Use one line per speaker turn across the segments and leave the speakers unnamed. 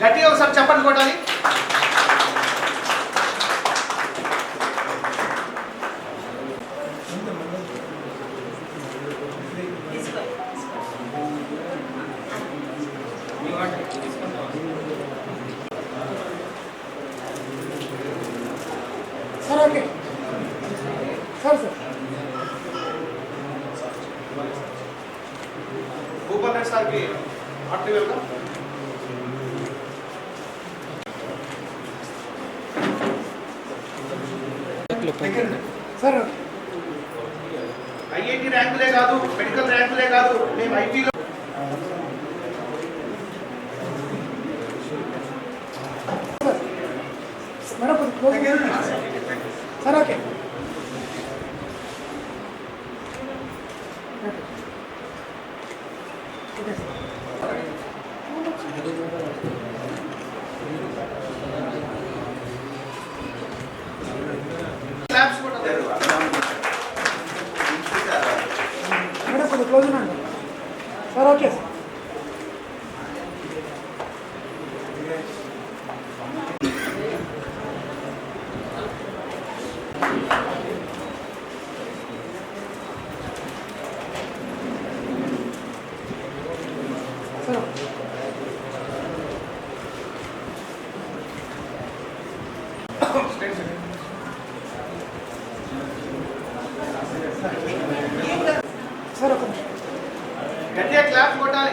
గట్టిగా ఒకసారి చెప్పండి కొట్టాలి sir okay. Sir sir.
Sir
IIT ర్యాంకులే కాదు మెడికల్ ర్యాంకులే కాదు మేము ఐటీలో
మేడం కొంచెం close sir okay okay sir
labs కూడా
మేడం కొంచెం క్లోజ్ ఉండండి sir okay sir sir sir ఒక నిమిషం
గట్టిగా క్లాప్ కొట్టాలి.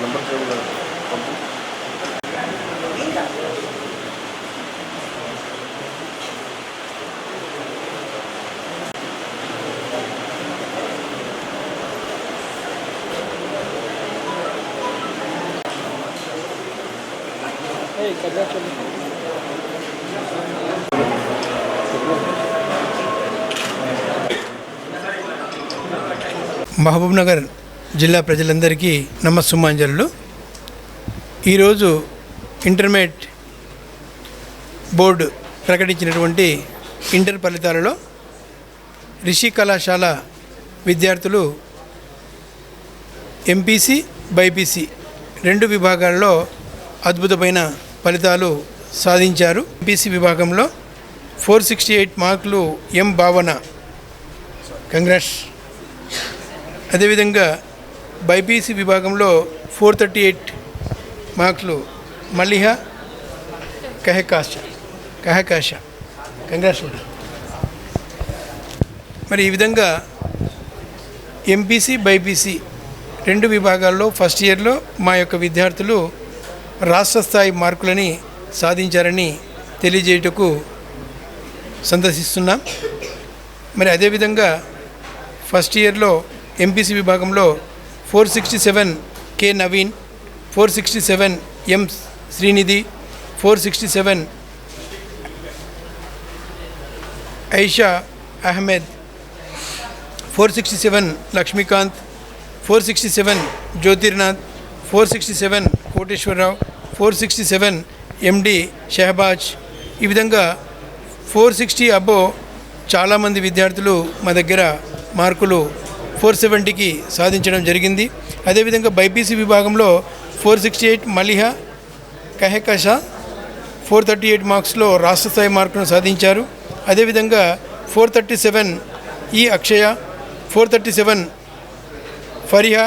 నెంబర్ సేవ్ పంపు
మహబూబ్ నగర్ జిల్లా ప్రజలందరికీ నమస్సుమాంజలు. ఈరోజు ఇంటర్మీడియట్ బోర్డు ప్రకటించినటువంటి ఇంటర్ ఫలితాలలో రిషి కళాశాల విద్యార్థులు ఎంపీసీ బైపీసీ రెండు విభాగాల్లో అద్భుతమైన ఫలితాలు సాధించారు. ఎంపీసీ విభాగంలో ఫోర్ సిక్స్టీ ఎయిట్ మార్కులు ఎం భావన. కంగ్రాట్స్. అదేవిధంగా బైపీసీ విభాగంలో ఫోర్ థర్టీ ఎయిట్ మార్కులు మల్లిహ కహకాశ కహకాశ. కంగ్రాచులేషన్ మరి ఈ విధంగా ఎంపీసీ బైపీసీ రెండు విభాగాల్లో ఫస్ట్ ఇయర్లో మా యొక్క విద్యార్థులు రాష్ట్ర స్థాయి మార్కులని సాధించారని తెలియజేయుటకు సందర్శిస్తున్నాం. మరి అదేవిధంగా ఫస్ట్ ఇయర్లో ఎంపీసీ విభాగంలో four sixty seven K Naveen four sixty seven M Srinidhi four sixty seven Aisha Ahmed four sixty seven Lakshmikanth four sixty seven Jyothirnath four sixty seven Koteswararao four sixty seven MD Shehbaz. ఈ విధంగా four sixty అబ్బో చాలామంది విద్యార్థులు మా దగ్గర మార్కులు four సెవెంటీకి సాధించడం జరిగింది. అదేవిధంగా బైపీసీ విభాగంలో four sixty eight Maliha Kahkasha four thirty eight మార్క్స్లో రాష్ట్ర స్థాయి మార్కులను సాధించారు. అదేవిధంగా four thirty seven E Akshaya four thirty seven Fariya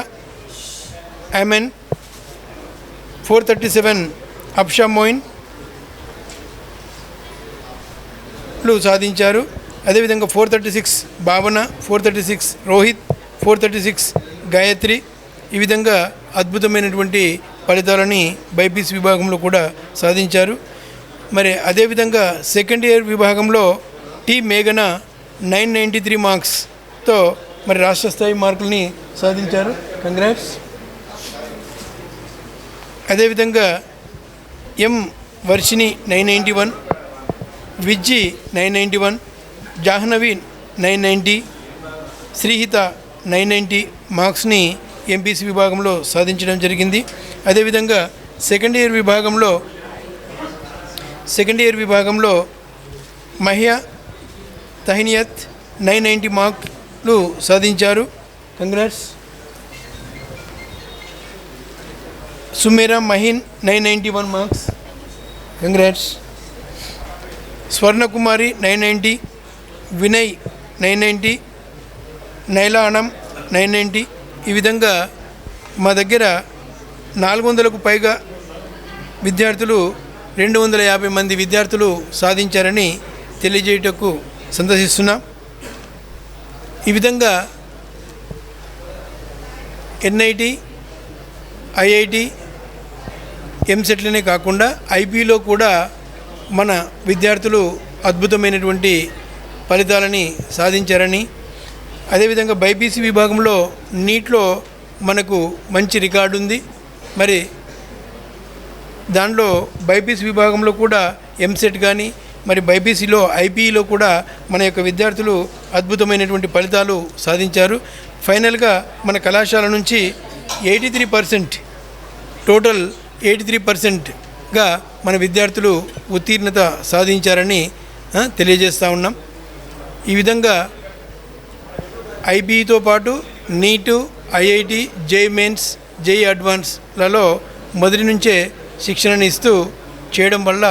Aimen four thirty seven Afsha మోయిన్లు సాధించారు. అదేవిధంగా four thirty six Bhavana four thirty six Rohith four thirty six Gayathri ఈ విధంగా అద్భుతమైనటువంటి ఫలితాలని బైపీసీ విభాగంలో కూడా సాధించారు. మరి అదేవిధంగా సెకండ్ ఇయర్ విభాగంలో టి మేఘన నైన్ నైంటీ త్రీ మార్క్స్తో మరి రాష్ట్ర స్థాయి మార్కుల్ని సాధించారు. కంగ్రాట్స్ అదేవిధంగా M Varshini nine ninety one Vijji nine ninety one Jahnavi nine ninety Srihitha nine ninety మార్క్స్ని MPC విభాగంలో సాధించడం జరిగింది. అదేవిధంగా సెకండ్ ఇయర్ విభాగంలో సెకండ్ ఇయర్ విభాగంలో మహియా తహినియత్ నైన్ నైంటీ మార్కులు సాధించారు. Congrats. Sumera Mahin nine ninety one marks. Congrats. Swarnakumari nine ninety Vinay nine ninety నైలానం nine ninety ఈ విధంగా మా దగ్గర నాలుగు వందలకు పైగా విద్యార్థులు రెండు వందల యాభై మంది విద్యార్థులు సాధించారని తెలియజేయటకు సందర్శిస్తున్నాం. ఈ విధంగా ఎన్ఐటి ఐఐటి ఎంసెట్లనే కాకుండా ఐపీలో కూడా మన విద్యార్థులు అద్భుతమైనటువంటి ఫలితాలని సాధించారని అదేవిధంగా బైపీసీ విభాగంలో నీట్లో మనకు మంచి రికార్డు ఉంది. మరి దానిలో బైపీసీ విభాగంలో కూడా ఎంసెట్ కానీ మరి బైపీసీలో ఐపీఈలో కూడా మన యొక్క విద్యార్థులు అద్భుతమైనటువంటి ఫలితాలు సాధించారు. ఫైనల్గా మన కళాశాల నుంచి eighty three percent total eighty three పర్సెంట్గా మన విద్యార్థులు ఉత్తీర్ణత సాధించారని తెలియజేస్తూ ఉన్నాం. ఈ విధంగా ఐబీతో పాటు నీటు ఐఐటి జై మెయిన్స్ జై అడ్వాన్స్లలో మొదటి నుంచే శిక్షణను ఇస్తూ చేయడం వల్ల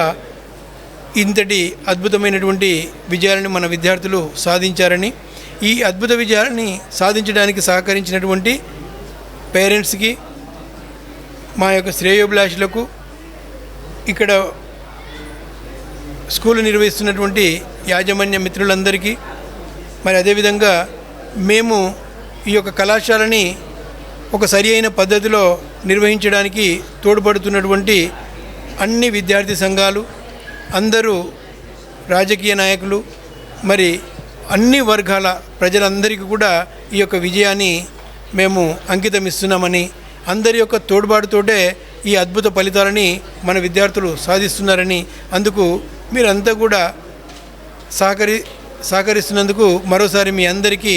ఇంతటి అద్భుతమైనటువంటి విజయాలను మన విద్యార్థులు సాధించారని ఈ అద్భుత విజయాన్ని సాధించడానికి సహకరించినటువంటి పేరెంట్స్కి మా యొక్క శ్రేయోభిలాషులకు ఇక్కడ స్కూల్ నిర్వహిస్తున్నటువంటి యాజమాన్య మిత్రులందరికీ మరి అదేవిధంగా మేము ఈ యొక్క కళాశాలని ఒక సరి అయిన పద్ధతిలో నిర్వహించడానికి తోడ్పడుతున్నటువంటి అన్ని విద్యార్థి సంఘాలు అందరూ రాజకీయ నాయకులు మరి అన్ని వర్గాల ప్రజలందరికీ కూడా ఈ యొక్క విజయాన్ని మేము అంకితం ఇస్తున్నామని అందరి యొక్క తోడ్పాటుతోటే ఈ అద్భుత ఫలితాలని మన విద్యార్థులు సాధిస్తున్నారని అందుకు మీరంతా కూడా సహకరి సహకరిస్తున్నందుకు మరోసారి మీ అందరికీ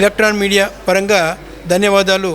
ఎలక్ట్రాన్ మీడియా పరంగా ధన్యవాదాలు.